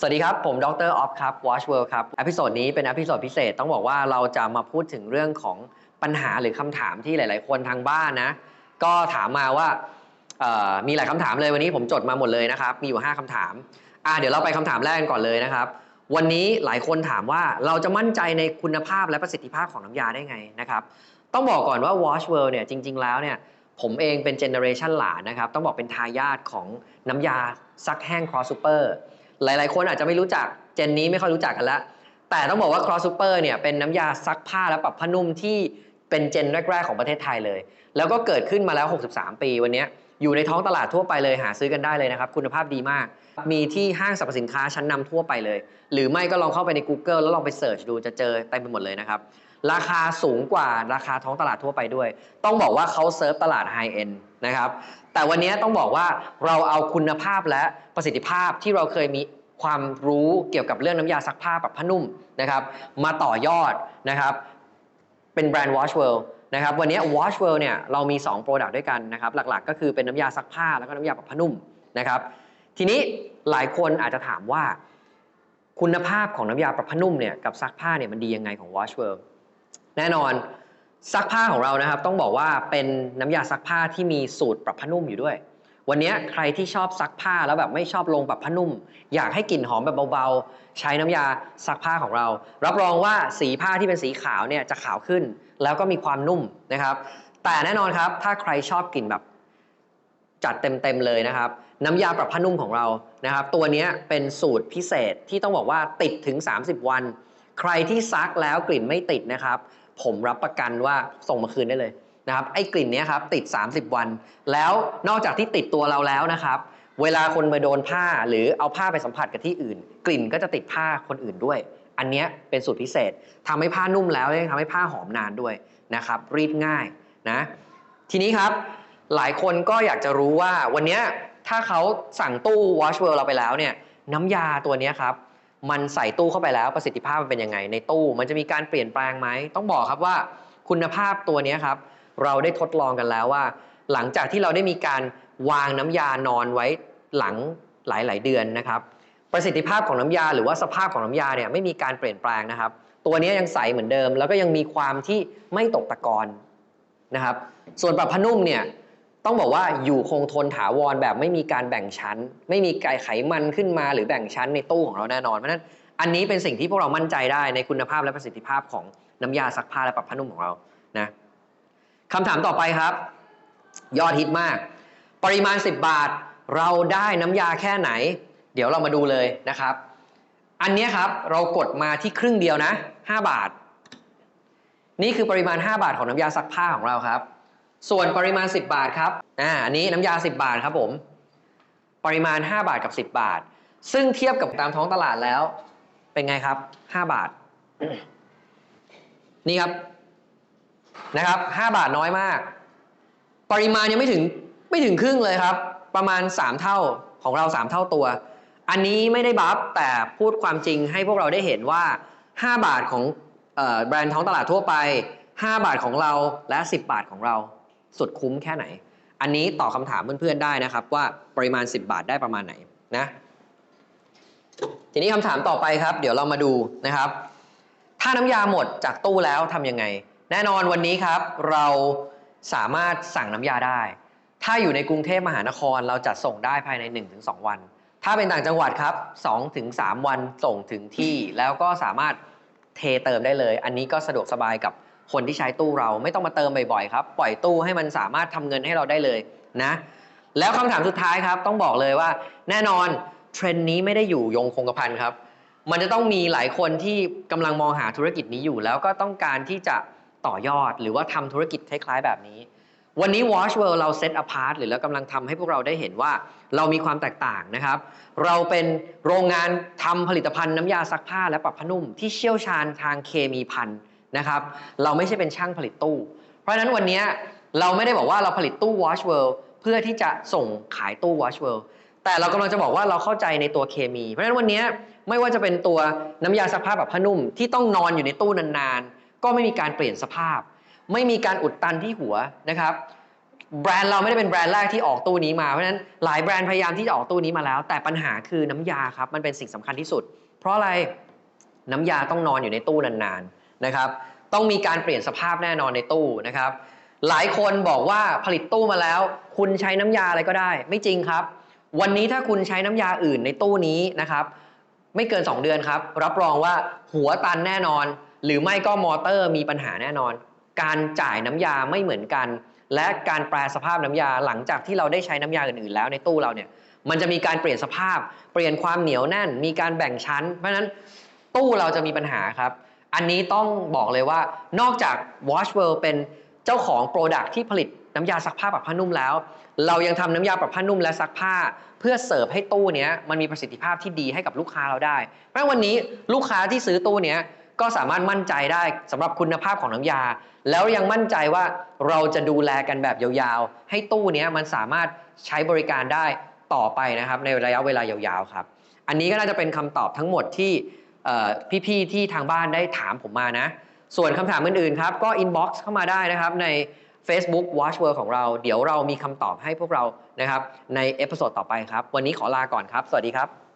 สวัสดีครับ ผมดรออฟครับ Watch World ครับอพิโซดนี้เป็นอพิโซดพิเศษต้องบอกว่าเราจะมาพูดถึงเรื่องของปัญหาหรือคำถามที่หลาย ๆ คนทางบ้านนะ ก็ถามมาว่ามีหลายคำถามเลยวันนี้ผมจดมาหมดเลยนะครับ มีอยู่ 5คำถามอะเดี๋ยวเราไปคำถามแรกกันก่อนเลยนะครับ วันนี้หลายคนถามว่าเราจะมั่นใจในคุณภาพและประสิทธิภาพของน้ำยาได้ไงนะครับ ต้องบอกก่อนว่า Watch World เนี่ยจริง ๆ แล้วเนี่ยผมเองเป็นเจเนอเรชันหลานนะครับ ต้องบอกเป็นทายาทของน้ำยาซักแห้ง Cross Super หลาย ๆ คนอาจจะไม่รู้จักเจนนี้ไม่ค่อยรู้จักกันแล้วแต่ต้องบอกว่า Cross Super เนี่ยเป็นน้ำยาซักผ้าและปรับผ้านุ่มที่เป็นเจนแรก ๆ ของประเทศไทยเลย แล้วก็เกิดขึ้นมาแล้ว 63 ปีวันนี้ อยู่ในท้องตลาดทั่วไปเลยหาซื้อกันได้เลยนะครับ คุณภาพดีมาก มีที่ห้างสรรพสินค้าชั้นนำทั่วไปเลย หรือไม่ก็ลองเข้าไปใน Google แล้วลองไปเสิร์ชดูจะเจอเต็มไปหมดเลยนะครับ ราคาสูงกว่าราคาท้องตลาดทั่วไปด้วย ต้องบอกว่าเขาเซิร์ฟตลาดไฮเอ็นนะครับ แต่วันนี้ต้องบอกว่าเราเอาคุณภาพและประสิทธิภาพที่เราเคยมีความรู้เกี่ยวกับเรื่องน้ำยาซักผ้าแบบผ้านุ่มนะครับ มาต่อยอดนะครับ เป็นแบรนด์ Watch World นะครับวันนี้ Watch World เนี่ยเรามี 2 Product ด้วยกันนะครับหลักๆ ก็คือเป็นน้ำยาซักผ้าแล้วก็น้ำยาปรับผ้านุ่มนะครับทีนี้หลายคนอาจจะถามว่า คุณภาพของน้ำยาปรับผ้านุ่มเนี่ยกับซักผ้าเนี่ยมันดียังไงของ Watch World แน่นอนซักผ้าของเรานะครับต้องบอกว่าเป็นน้ำยาซักผ้าที่มีสูตรปรับผ้านุ่มอยู่ด้วย วันนี้ใครที่ชอบซักผ้าแล้วแบบไม่ชอบลงปรับผ้านุ่ม อยากให้กลิ่นหอมแบบเบาๆ ใช้น้ำยาซักผ้าของเรา รับรองว่าสีผ้าที่เป็นสีขาวเนี่ยจะขาวขึ้น แล้วก็มีความนุ่มนะครับ แต่แน่นอนครับ ถ้าใครชอบกลิ่นแบบจัดเต็มๆเลยนะครับ น้ำยาปรับผ้านุ่มของเรานะครับ ตัวนี้เป็นสูตรพิเศษที่ต้องบอกว่าติดถึง 30 วัน ใครที่ซักแล้วกลิ่นไม่ติดนะครับ ผมรับประกันว่าส่งมาคืนได้เลย นะครับไอ้กลิ่นนี้ครับติด 30 วัน แล้วนอกจากที่ติดตัวเราแล้วนะครับ เวลาคนมาโดนผ้าหรือเอาผ้าไปสัมผัสกับที่อื่น กลิ่นก็จะติดผ้าคนอื่นด้วย อันนี้เป็นสูตรพิเศษทำให้ผ้านุ่มแล้วยังทำให้ผ้าหอมนานด้วยนะครับรีดง่ายนะทีนี้ครับหลายคนก็อยากจะรู้ว่าวันนี้ถ้าเขาสั่งตู้ Watch World เราไปแล้วเนี่ยน้ำยาตัวนี้ครับมันใส่ตู้เข้าไปแล้วประสิทธิภาพมันเป็นยังไง ในตู้ มันจะมีการเปลี่ยนแปลงไหมต้องบอกครับว่าคุณภาพตัวนี้ครับ เราได้ทดลองกันแล้วว่า หลังจากที่เราได้มีการวางน้ำยานอนไว้หลังหลาย ๆ เดือนนะครับ ประสิทธิภาพของน้ำยาหรือว่าสภาพของน้ำยาเนี่ยไม่มีการเปลี่ยนแปลงนะครับ ตัวนี้ยังใสเหมือนเดิม แล้วก็ยังมีความที่ไม่ตกตะกอนนะครับ ส่วนปรับผ้านุ่มเนี่ยต้องบอกว่าอยู่คงทนถาวรแบบไม่มีการแบ่งชั้น ไม่มีไขมันขึ้นมาหรือแบ่งชั้นในตู้ของเราแน่นอนเพราะนั้นอันนี้เป็นสิ่งที่พวกเรามั่นใจได้ในคุณภาพและประสิทธิภาพของน้ำยาซักผ้าและปรับผ้านุ่มของเรานะ คำถามต่อไปครับ ยอดฮิตมาก ปริมาณ 10 บาท เราได้น้ำยาแค่ไหน เดี๋ยวเรามาดูเลยนะครับ อันนี้ครับเรากดมาที่ครึ่งเดียวนะ 5 บาท นี่คือปริมาณ 5 บาทของน้ำยาซักผ้าของเราครับ ส่วนปริมาณ 10 บาทครับอ่าอันนี้น้ำยา 10 บาทครับผม ปริมาณ 5 บาทกับ 10 บาท ซึ่งเทียบกับตามท้องตลาดแล้ว เป็นไงครับ 5 บาท นี่ครับ นะครับ5บาทน้อยมาก ปริมาณยังไม่ถึงไม่ถึงครึ่งเลยครับ ประมาณ 3 เท่าของเรา 3 เท่าตัว อันนี้ไม่ได้บัฟแต่พูดความจริงให้พวกเราได้เห็นว่า 5 บาทของออแบรนด์ท้องตลาดทั่วไป 5 บาทของเราและ 10 บาทของเราสุดคุ้มแค่ไหน อันนี้ตอบคำถามเพื่อนๆได้นะครับ ว่าปริมาณ 10 บาทได้ประมาณไหนนะทีนี้คำถามต่อไปครับ เดี๋ยวเรามาดูนะครับ ถ้าน้ำยาหมดจากตู้แล้วทำยังไง แน่นอนวันนี้ครับเราสามารถสั่งน้ำยาได้ ถ้าอยู่ในกรุงเทพมหานครเราจัดส่งได้ภายใน 1-2 วัน ถ้าเป็นต่างจังหวัดครับ 2-3 วันส่งถึงที่ แล้วก็สามารถเทเติมได้เลย อันนี้ก็สะดวกสบายกับคนที่ใช้ตู้เราไม่ต้องมาเติมบ่อยๆครับ ปล่อยตู้ให้มันสามารถทำเงินให้เราได้เลยนะ แล้วคำถามสุดท้ายครับ ต้องบอกเลยว่า แน่นอนเทรนด์นี้ไม่ได้อยู่ยงคงกระพันครับ มันจะต้องมีหลายคนที่กำลังมองหาธุรกิจนี้อยู่ แล้วก็ต้องการที่จะ ต่อยอด หรือว่าทำธุรกิจคล้ายๆแบบนี้ วันนี้ Watch World เราเซต apart หรือเรากำลังทำให้พวกเราได้เห็นว่าเรามีความแตกต่างนะครับ เราเป็นโรงงานทำผลิตภัณฑ์น้ำยาซักผ้าและปรับผ้านุ่ม ที่เชี่ยวชาญทางเคมีพันนะครับ เราไม่ใช่เป็นช่างผลิตตู้ เพราะฉะนั้นวันนี้เราไม่ได้บอกว่าเราผลิตตู้ Watch World เพื่อที่จะส่งขายตู้ Watch World แต่เรากำลังจะบอกว่าเราเข้าใจในตัวเคมี เพราะฉะนั้นวันนี้ไม่ว่าจะเป็นตัวน้ำยาซักผ้าแบบผ้านุ่มที่ต้องนอนอยู่ในตู้นานๆ ก็ไม่มีการเปลี่ยนสภาพ ไม่มีการอุดตันที่หัวนะครับ แบรนด์เราไม่ได้เป็นแบรนด์แรกที่ออกตู้นี้มาเพราะฉะนั้นหลายแบรนด์พยายามที่จะออกตู้นี้มาแล้ว แต่ปัญหาคือน้ำยาครับมันเป็นสิ่งสำคัญที่สุด เพราะอะไรน้ำยาต้องนอนอยู่ในตู้นานๆนะครับต้องมีการเปลี่ยนสภาพแน่นอนในตู้นะครับ หลายคนบอกว่าผลิตตู้มาแล้ว คุณใช้น้ำยาอะไรก็ได้ ไม่จริงครับ วันนี้ถ้าคุณใช้น้ำยาอื่นในตู้นี้นะครับ ไม่เกิน 2 เดือนครับ รับรองว่าหัวตันแน่นอน หรือไม่ก็มอเตอร์มีปัญหาแน่นอน การจ่ายน้ำยาไม่เหมือนกัน และการแปลสภาพน้ำยาหลังจากที่เราได้ใช้น้ำยาอื่นๆ แล้วในตู้เราเนี่ยมันจะมีการเปลี่ยนสภาพ เปลี่ยนความเหนียวแน่น มีการแบ่งชั้น เพราะฉะนั้นตู้เราจะมีปัญหาครับ อันนี้ต้องบอกเลยว่านอกจาก Wash World เป็นเจ้าของโปรดักที่ผลิตน้ำยาซักผ้าปรับผ้านุ่มแล้ว เรายังทำน้ำยาปรับผ้านุ่มและซักผ้า เพื่อเสิร์ฟให้ตู้เนี้ยมันมีประสิทธิภาพที่ดีให้กับลูกค้าเราได้เพราะวันนี้ลูกค้าที่ซื้อตู้เนี้ย ก็สามารถมั่นใจได้สำหรับคุณภาพของน้ำยา แล้วยังมั่นใจว่าเราจะดูแลกันแบบยาวๆ ให้ตู้นี้มันสามารถใช้บริการได้ต่อไปนะครับในระยะเวลายาวๆครับ อันนี้ก็น่าจะเป็นคำตอบทั้งหมดที่พี่ๆที่ทางบ้านได้ถามผมมานะ ส่วนคำถามอื่นๆครับก็ inbox เข้ามาได้นะครับใน Facebook Watch World ของเรา เดี๋ยวเรามีคำตอบให้พวกเรานะครับ ในเอพิโซดต่อไปครับ วันนี้ขอลาก่อนครับ สวัสดีครับ